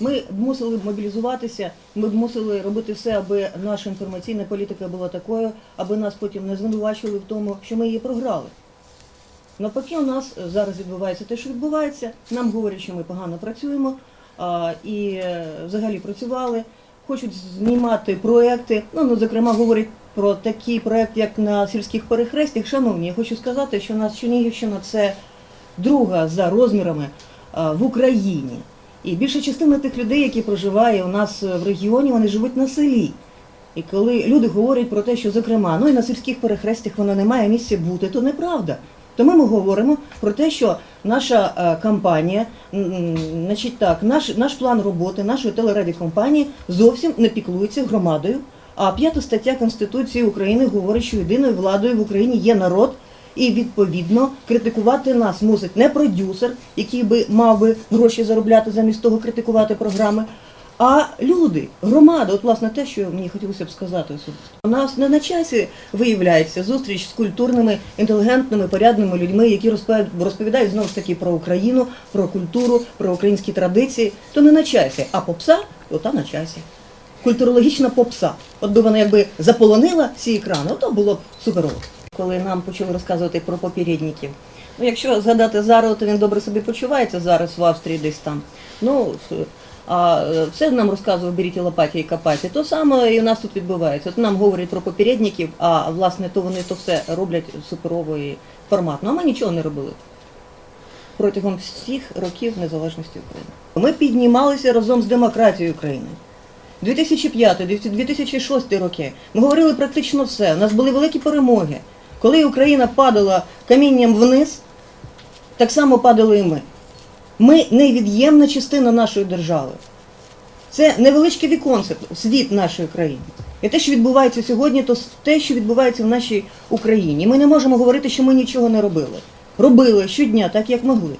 Ми б мусили мобілізуватися, ми б мусили робити все, аби наша інформаційна політика була такою, аби нас потім не звинувачували в тому, що ми її програли. Навпаки, у нас зараз відбувається те, що відбувається. Нам говорять, що ми погано працюємо а, і е, взагалі працювали, хочуть знімати проекти. Ну, ну, зокрема, говорять про такий проект, як на сільських перехрестях. Шановні, я хочу сказати, що у нас Чернігівщина це друга за розмірами а, в Україні. І більша частина тих людей, які проживає у нас в регіоні, вони живуть на селі. І коли люди говорять про те, що, зокрема, ну і на сільських перехрестях воно не має місця бути, то неправда. Тому ми говоримо про те, що наша е, кампанія, значить так, наш, наш план роботи нашої телерадіокомпанії зовсім не піклується громадою. А п'ята стаття Конституції України говорить, що єдиною владою в Україні є народ, і відповідно критикувати нас мусить не продюсер, який би мав би гроші заробляти замість того критикувати програми, а люди, громада, от власне те, що мені хотілося б сказати особисто. У нас не на часі виявляється зустріч з культурними, інтелігентними, порядними людьми, які розповідають, знову ж таки про Україну, про культуру, про українські традиції. То не на часі, а попса, то та на часі. Культурологічна попса. От би вона якби заполонила всі екрани, то було б суперово. Коли нам почали розказувати про попередників. Ну, якщо згадати Зару, то він добре собі почувається зараз в Австрії десь там. Ну, а е, все нам розказував беріть лопаті і копаті. То саме і в нас тут відбувається. От нам говорять про попередників, а власне то вони то все роблять суперово і форматно. А ми нічого не робили протягом всіх років незалежності України. Ми піднімалися разом з демократією України. 2005-2006 роки ми говорили практично все. У нас були великі перемоги. Коли Україна падала камінням вниз, так само падали і ми. Ми невід'ємна частина нашої держави. Це невеличке віконце світ нашої країни. І те, що відбувається сьогодні, то те, що відбувається в нашій Україні. Ми не можемо говорити, що ми нічого не робили. Робили щодня, так як могли.